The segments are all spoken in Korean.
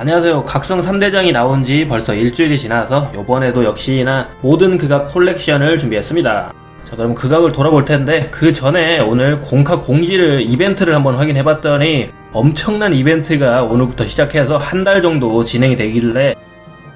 안녕하세요. 각성 3대장이 나온 지 벌써 일주일이 지나서 이번에도 역시나 모든 극악 콜렉션을 준비했습니다. 자, 그럼 극악을 돌아볼 텐데 그 전에 오늘 공카 공지를 이벤트를 한번 확인해 봤더니 엄청난 이벤트가 오늘부터 시작해서 한 달 정도 진행이 되길래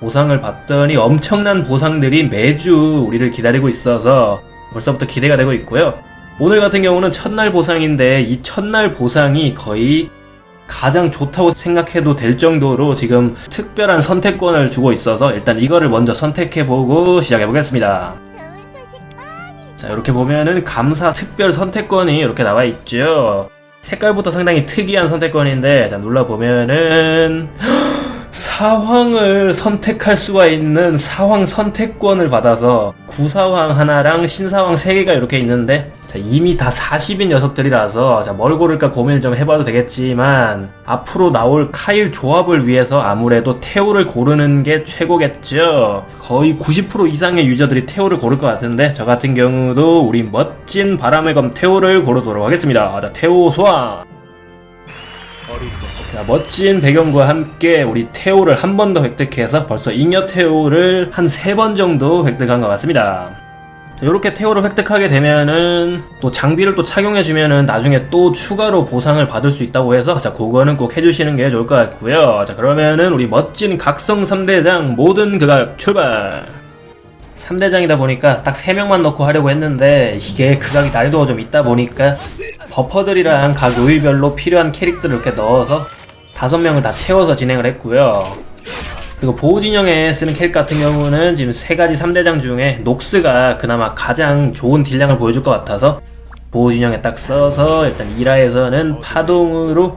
보상을 봤더니 엄청난 보상들이 매주 우리를 기다리고 있어서 벌써부터 기대가 되고 있고요. 오늘 같은 경우는 첫날 보상인데 이 첫날 보상이 거의 가장 좋다고 생각해도 될 정도로 지금 특별한 선택권을 주고 있어서 일단 이거를 먼저 선택해보고 시작해보겠습니다. 자, 이렇게 보면은 감사 특별 선택권이 이렇게 나와 있죠. 색깔부터 상당히 특이한 선택권인데, 자, 눌러보면은, 사황을 선택할 수가 있는 사황 선택권을 받아서 구사황 하나랑 신사황 3개가 이렇게 있는데 자, 이미 다 40인 녀석들이라서 자, 뭘 고를까 고민을 좀 해봐도 되겠지만 앞으로 나올 카일 조합을 위해서 아무래도 테오를 고르는 게 최고겠죠. 거의 90% 이상의 유저들이 테오를 고를 것 같은데 저 같은 경우도 우리 멋진 바람의 검 테오를 고르도록 하겠습니다. 자 테오 소환 자, 멋진 배경과 함께 우리 테오를 한 번 더 획득해서 벌써 잉여 테오를 한 세 번 정도 획득한 것 같습니다. 이렇게 테오를 획득하게 되면은 또 장비를 또 착용해주면은 나중에 또 추가로 보상을 받을 수 있다고 해서 자 그거는 꼭 해주시는 게 좋을 것 같고요. 자 그러면은 우리 멋진 각성 3대장 모든 그가 출발. 3대장이다 보니까 딱 3명만 넣고 하려고 했는데 이게 극악이 난이도가 좀 있다 보니까 버퍼들이랑 각 요일별로 필요한 캐릭터를 이렇게 넣어서 5명을 다 채워서 진행을 했고요. 그리고 보호진영에 쓰는 캐릭터 같은 경우는 지금 세 가지 3대장 중에 녹스가 그나마 가장 좋은 딜량을 보여줄 것 같아서 보호진영에 딱 써서 일단 1화에서는 파동으로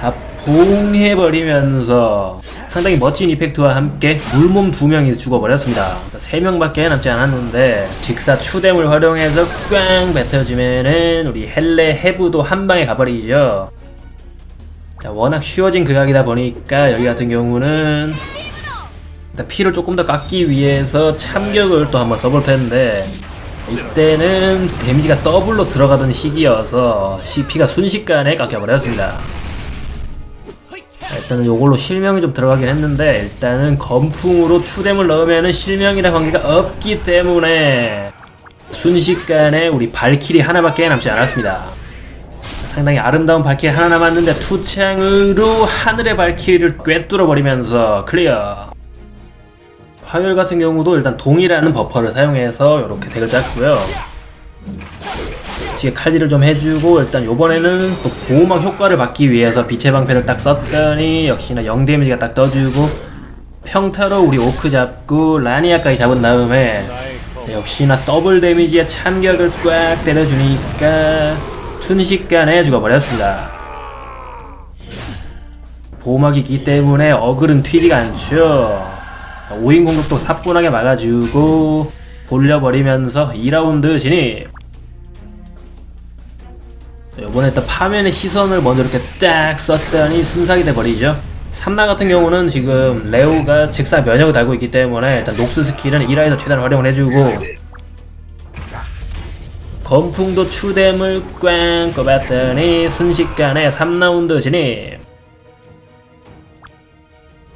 다 봉해버리면서 상당히 멋진 이펙트와 함께 물몸 두 명이 죽어버렸습니다. 세 명밖에 남지 않았는데 직사 추뎀을 활용해서 꽝 뱉어주면은 우리 헬레 해부도 한 방에 가버리죠. 자, 워낙 쉬워진 극악이다 보니까 여기 같은 경우는 피를 조금 더 깎기 위해서 참격을 또 한번 써볼 텐데 이때는 데미지가 더블로 들어가던 시기여서 CP가 순식간에 깎여버렸습니다. 자, 일단은 요걸로 실명이 좀 들어가긴 했는데 일단은 건풍으로 추뎀을 넣으면은 실명이랑 관계가 없기 때문에 순식간에 우리 발길이 하나밖에 남지 않았습니다. 상당히 아름다운 발키리 하나 남았는데 투창으로 하늘의 발키리를 꿰뚫어 버리면서 클리어. 화요일 같은 경우도 일단 동일하는 버퍼를 사용해서 이렇게 덱을 짰고요. 뒤에 칼질을 좀 해주고 일단 요번에는 또 보호막 효과를 받기 위해서 빛의 방패를 딱 썼더니 역시나 0 데미지가 딱 떠주고 평타로 우리 오크 잡고 라니아까지 잡은 다음에 역시나 더블 데미지의 참격을 꽉 때려주니까 순식간에 죽어버렸습니다. 보호막이기 때문에 어글은 튀지가 않죠. 5인 공격도 사뿐하게 막아주고 돌려버리면서 2라운드 진입. 자, 이번에 또 파면의 시선을 먼저 이렇게 딱 썼더니 순삭이 돼버리죠. 삼나 같은 경우는 지금 레오가 직사 면역을 달고 있기 때문에 일단 녹스 스킬은 1화에서 최대한 활용을 해주고 건풍도 추뎀을 꽝 꼽았더니 순식간에 3라운드 진입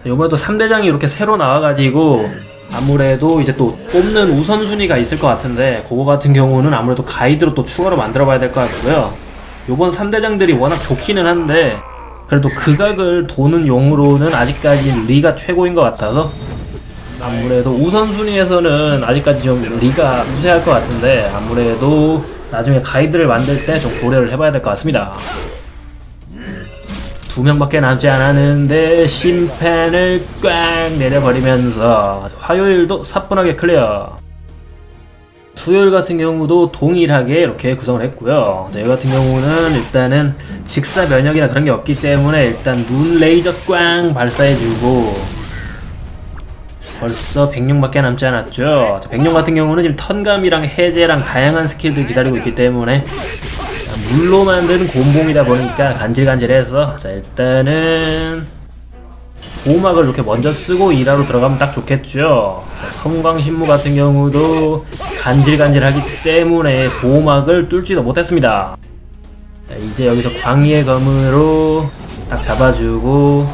요번에도 3대장이 이렇게 새로 나와가지고 아무래도 이제 또 뽑는 우선순위가 있을 것 같은데 그거 같은 경우는 아무래도 가이드로 또 추가로 만들어 봐야 될 것 같고요 요번 3대장들이 워낙 좋기는 한데 그래도 극악을 도는 용으로는 아직까지 리가 최고인 것 같아서 아무래도 우선순위에서는 아직까지 좀 리가 우세할 것 같은데 아무래도 나중에 가이드를 만들 때 좀 고려를 해봐야 될 것 같습니다. 두 명밖에 남지 않았는데 심판을 꽝 내려버리면서 화요일도 사뿐하게 클리어. 수요일 같은 경우도 동일하게 이렇게 구성을 했고요. 자, 여기 같은 경우는 일단은 직사 면역이나 그런 게 없기 때문에 일단 눈 레이저 꽝 발사해주고 벌써 100룡밖에 남지 않았죠. 자, 100룡 같은 경우는 지금 턴감이랑 해제랑 다양한 스킬들 기다리고 있기 때문에 자, 물로 만든 곰봉이다 보니까 간질간질해서 자 일단은 보호막을 이렇게 먼저 쓰고 일하러 들어가면 딱 좋겠죠. 자, 성광신무 같은 경우도 간질간질하기 때문에 보호막을 뚫지도 못했습니다. 자, 이제 여기서 광희의 검으로 딱 잡아주고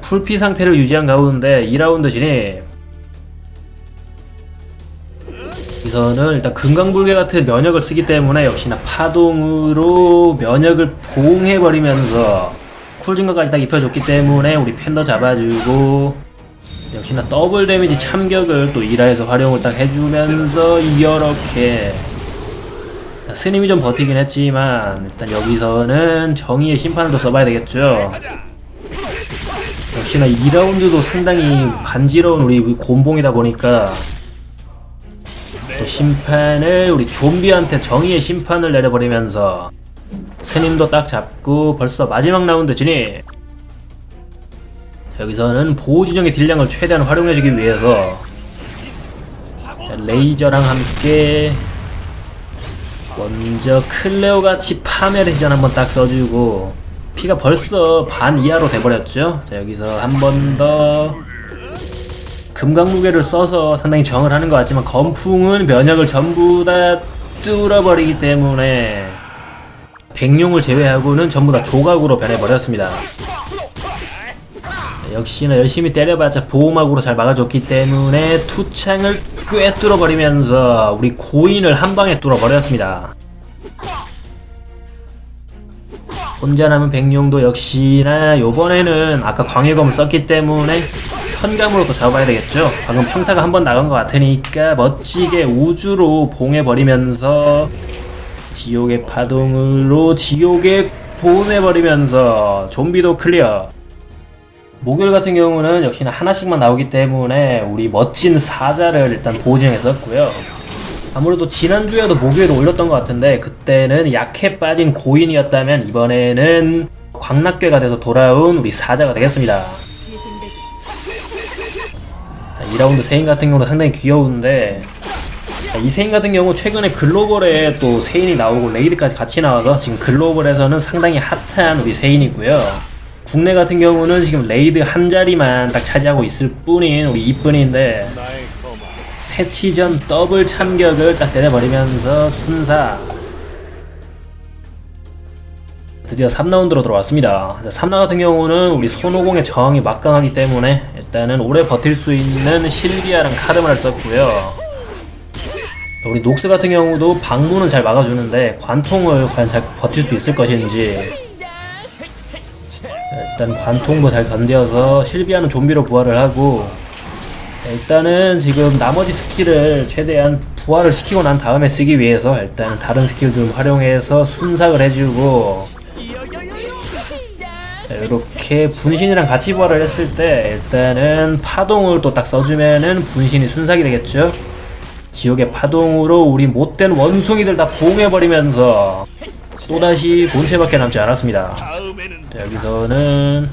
풀피 상태를 유지한 가운데 2라운드 진입 여기서는 일단 금강불개 같은 면역을 쓰기 때문에 역시나 파동으로 면역을 보응해버리면서 쿨 증가까지 딱 입혀줬기 때문에 우리 팬더 잡아주고 역시나 더블 데미지 참격을 또 2라에서 활용을 딱 해주면서 이렇게 스님이 좀 버티긴 했지만 일단 여기서는 정의의 심판을 또 써봐야 되겠죠. 역시나 2라운드도 상당히 간지러운 우리 곰봉이다 보니까 또 심판을 우리 좀비한테 정의의 심판을 내려버리면서 스님도 딱 잡고 벌써 마지막 라운드 진입 자, 여기서는 보호 진영의 딜량을 최대한 활용해주기 위해서 자, 레이저랑 함께 먼저 클레오 같이 파멸의 시전 한번 딱 써주고 피가 벌써 반 이하로 돼버렸죠. 자 여기서 한 번 더 금강무게를 써서 상당히 정을 하는 것 같지만 건풍은 면역을 전부 다 뚫어버리기 때문에 백룡을 제외하고는 전부 다 조각으로 변해버렸습니다. 역시나 열심히 때려봤자 보호막으로 잘 막아줬기 때문에 투창을 꿰 뚫어 버리면서 우리 고인을 한 방에 뚫어버렸습니다. 혼자 남은 백룡도 역시나 요번에는 아까 광해검을 썼기 때문에 현감으로 또 잡아야 되겠죠. 방금 평타가 한 번 나간 것 같으니까 멋지게 우주로 봉해버리면서 지옥의 파동으로 지옥에 보내버리면서 좀비도 클리어. 목요일 같은 경우는 역시나 하나씩만 나오기 때문에 우리 멋진 사자를 일단 썼고요. 아무래도 지난주에도 목요일에 올렸던 것 같은데 그때는 약해 빠진 고인이었다면 이번에는 광락괴가 돼서 돌아온 우리 사자가 되겠습니다. 자, 2라운드 세인 같은 경우는 상당히 귀여운데 자, 이 세인 같은 경우 최근에 글로벌에 또 세인이 나오고 레이드까지 같이 나와서 지금 글로벌에서는 상당히 핫한 우리 세인이고요. 국내 같은 경우는 지금 레이드 한 자리만 딱 차지하고 있을 뿐인 우리 이쁜인데 패치 전 더블 참격을 딱 때려버리면서 순사 드디어 3라운드로 들어왔습니다 3라운드 같은 경우는 우리 손오공의 저항이 막강하기 때문에 일단은 오래 버틸 수 있는 실비아랑 카르마를 썼고요 우리 녹스 같은 경우도 방문은 잘 막아주는데 관통을 과연 잘 버틸 수 있을 것인지. 일단 관통도 잘 견뎌서 실비아는 좀비로 부활을 하고 일단은 지금 나머지 스킬을 최대한 부활을 시키고 난 다음에 쓰기 위해서 일단 다른 스킬들 활용해서 순삭을 해주고 이렇게 분신이랑 같이 부활을 했을 때 일단은 파동을 또 딱 써주면은 분신이 순삭이 되겠죠 지옥의 파동으로 우리 못된 원숭이들 다 봉해버리면서 또다시 본체밖에 남지 않았습니다 자, 여기서는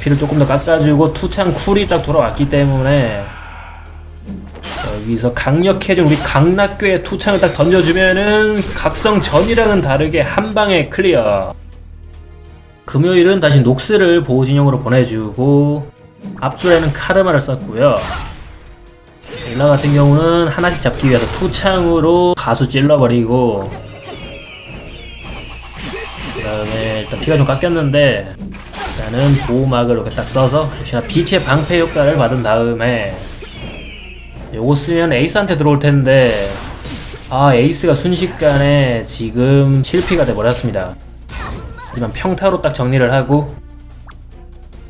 피를 조금 더 깎아주고 투창 쿨이 딱 돌아왔기 때문에 여기서 강력해진 우리 강락괴의 투창을 딱 던져주면은 각성 전이랑은 다르게 한 방에 클리어. 금요일은 다시 녹스를 보호진영으로 보내주고 앞줄에는 카르마를 썼고요. 일라 같은 경우는 하나씩 잡기 위해서 투창으로 가수 찔러버리고 그 다음에 일단 피가 좀 깎였는데 일단은 보호막을 이렇게 딱 써서 역시나 빛의 방패 효과를 받은 다음에 요거 쓰면 에이스한테 들어올 텐데 아 에이스가 순식간에 지금 실패가 돼버렸습니다. 하지만 평타로 딱 정리를 하고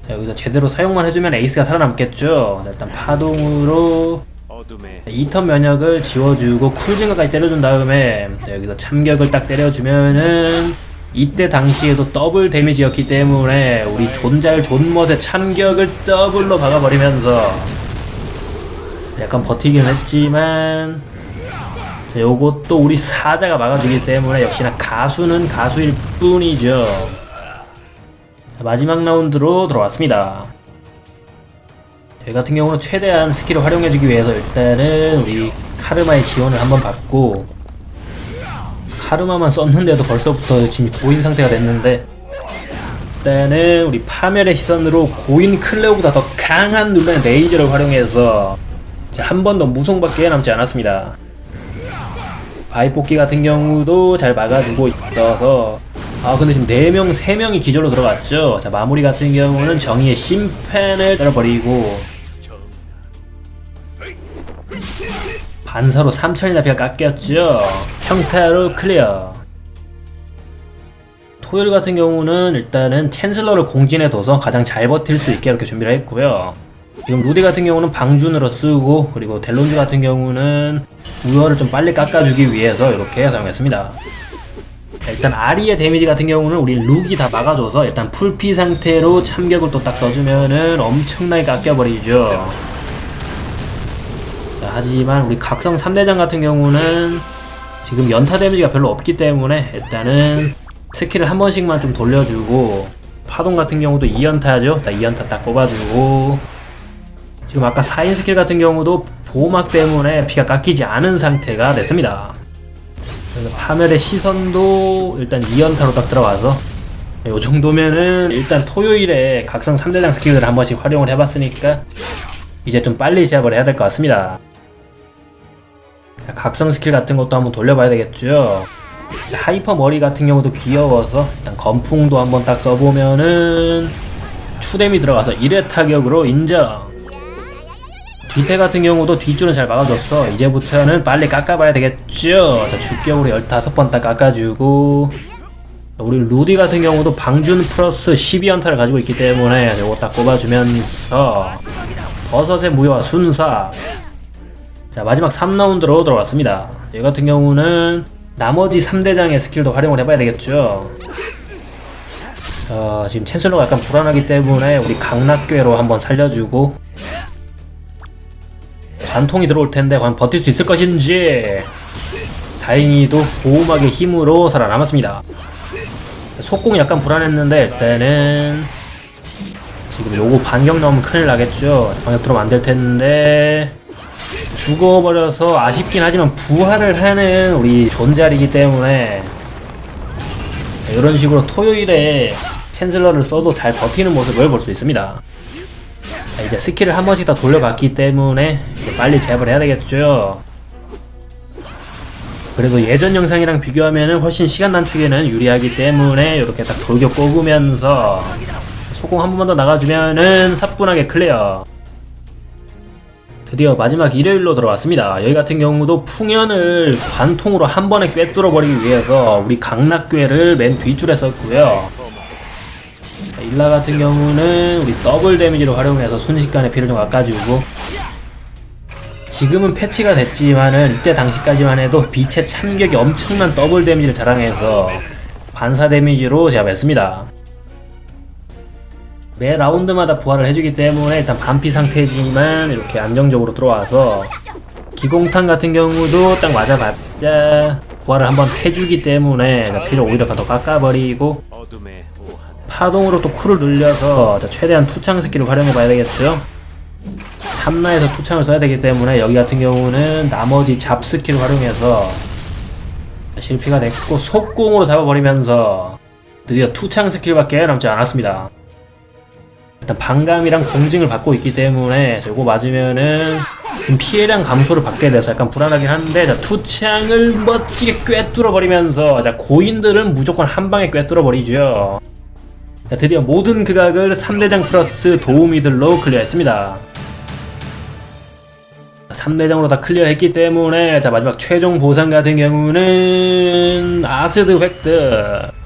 자 여기서 제대로 사용만 해주면 에이스가 살아남겠죠? 자, 일단 파동으로 2턴 면역을 지워주고 쿨 증가까지 때려준 다음에 자, 여기서 참격을 딱 때려주면은 이때 당시에도 더블 데미지였기 때문에 우리 존잘 존멋의 참격을 더블로 박아버리면서 약간 버티긴 했지만 자, 요것도 우리 사자가 막아주기 때문에 역시나 가수는 가수일 뿐이죠. 자, 마지막 라운드로 들어왔습니다 저희 같은 경우는 최대한 스킬을 활용해주기 위해서 일단은 우리 카르마의 지원을 한번 받고 카르마만 썼는데도 벌써부터 지금 고인 상태가 됐는데 일단은 우리 파멸의 시선으로 고인 클레오보다 더 강한 눈의 레이저를 활용해서 한 번 더 무송밖에 남지 않았습니다. 바이뽑기 같은 경우도 잘 막아주고 있어서 아 근데 지금 4명 3명이 기절로 들어갔죠? 자 마무리 같은 경우는 정의의 심판을 때려버리고 반사로 3천이나 피가 깎였죠? 평타로 클리어. 토요일 같은 경우는 일단은 챈슬러를 공진해 둬서 가장 잘 버틸 수 있게 이렇게 준비를 했고요. 지금 루디 같은 경우는 방준으로 쓰고 그리고 델론즈 같은 경우는 우열을 좀 빨리 깎아주기 위해서 이렇게 사용했습니다 일단 아리의 데미지 같은 경우는 우리 룩이 다 막아줘서 일단 풀피 상태로 참격을 또 딱 써주면은 엄청나게 깎여버리죠. 자, 하지만 우리 각성 3대장 같은 경우는 지금 연타 데미지가 별로 없기 때문에 일단은 스킬을 한 번씩만 좀 돌려주고 파동 같은 경우도 2연타죠. 딱 2연타 딱 꼽아주고 지금 아까 4인 스킬 같은 경우도 보호막 때문에 피가 깎이지 않은 상태가 됐습니다. 그래서 파멸의 시선도 일단 2연타로 딱 들어가서 이 정도면은 일단 토요일에 각성 3대장 스킬을 한 번씩 활용을 해봤으니까 이제 좀 빨리 제압을 해야 될 것 같습니다. 자, 각성 스킬 같은 것도 한번 돌려봐야 되겠죠. 자, 하이퍼 머리 같은 경우도 귀여워서 일단 건풍도 한번 딱 써보면은 추뎀이 들어가서 1회 타격으로 인정. 뒤태 같은 경우도 뒷줄은 잘 막아줬어. 이제부터는 빨리 깎아봐야 되겠죠. 자, 주격으로 15번 딱 깎아주고. 우리 루디 같은 경우도 방준 플러스 12연타를 가지고 있기 때문에 이거 딱 꼽아주면서 버섯의 무효와 순사. 자, 마지막 3라운드로 들어왔습니다. 얘 같은 경우는 나머지 3대장의 스킬도 활용을 해봐야 되겠죠. 자, 지금 챈슬러가 약간 불안하기 때문에 우리 강낙괴로 한번 살려주고 관통이 들어올 텐데 과연 버틸 수 있을 것인지 다행히도 보호막의 힘으로 살아남았습니다. 속공이 약간 불안했는데 일단은 지금 요거 반격 나오면 큰일 나겠죠. 반격 들어오면 안 될 텐데 죽어버려서 아쉽긴 하지만 부활을 하는 우리 존잘이기 때문에 이런 식으로 토요일에 챈슬러를 써도 잘 버티는 모습을 볼 수 있습니다. 자, 이제 스킬을 한 번씩 다 돌려봤기 때문에 빨리 제압을 해야 되겠죠. 그래도 예전 영상이랑 비교하면 훨씬 시간 단축에는 유리하기 때문에 이렇게 딱 돌격 꼽으면서 소공 한 번만 더 나가주면은 사뿐하게 클리어. 드디어 마지막 일요일로 들어왔습니다. 여기 같은 경우도 풍연을 관통으로 한 번에 꿰뚫어 버리기 위해서 우리 강락괴를 맨 뒷줄에 썼고요. 자, 일라 같은 경우는 우리 더블 데미지를 활용해서 순식간에 피를 좀 깎아주고 지금은 패치가 됐지만은 이때 당시까지만 해도 빛의 참격이 엄청난 더블 데미지를 자랑해서 반사 데미지로 제압했습니다. 매 라운드마다 부활을 해주기 때문에 일단 반피 상태지만 이렇게 안정적으로 들어와서 기공탄 같은 경우도 딱 맞아봤자 부활을 한번 해주기 때문에 자, 피를 오히려 더 깎아버리고 파동으로 또 쿨을 늘려서 자, 최대한 투창 스킬을 활용해 봐야 되겠죠. 3라에서 투창을 써야 되기 때문에 여기 같은 경우는 나머지 잡 스킬을 활용해서 실패가 됐고 속공으로 잡아버리면서 드디어 투창 스킬밖에 남지 않았습니다. 일단 반감이랑 공증을 받고 있기 때문에 저거 맞으면은 좀 피해량 감소를 받게 돼서 약간 불안하긴 한데 자, 투창을 멋지게 꿰뚫어 버리면서 자 고인들은 무조건 한 방에 꿰뚫어 버리죠. 자, 드디어 모든 극악을 3대장 플러스 도우미들로 클리어했습니다. 3대장으로 다 클리어했기 때문에 자 마지막 최종 보상 같은 경우는 아스드 획득